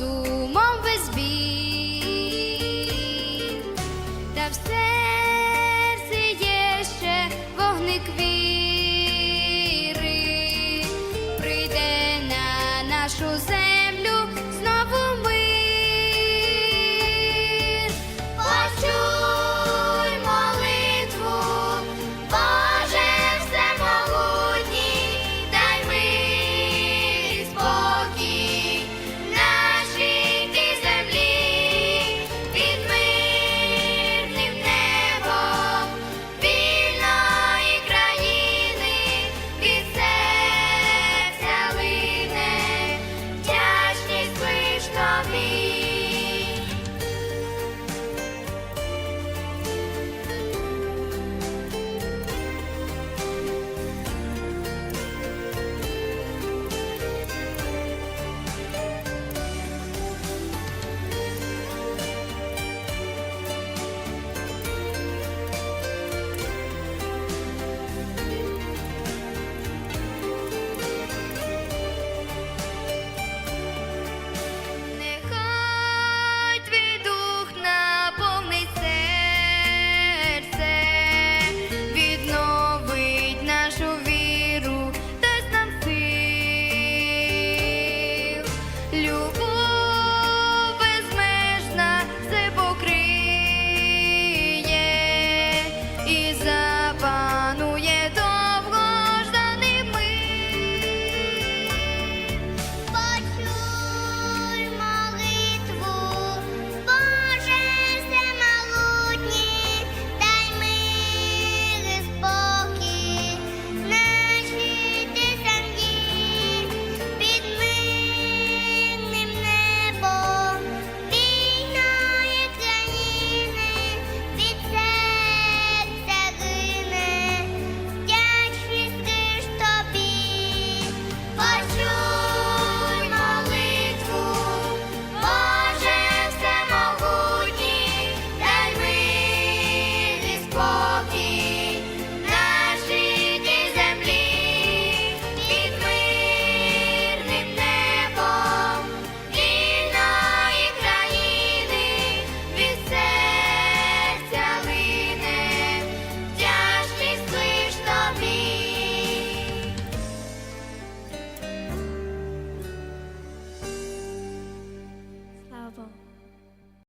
розумом без біль, та в серці є ще вогник віри, прийде на нашу землю.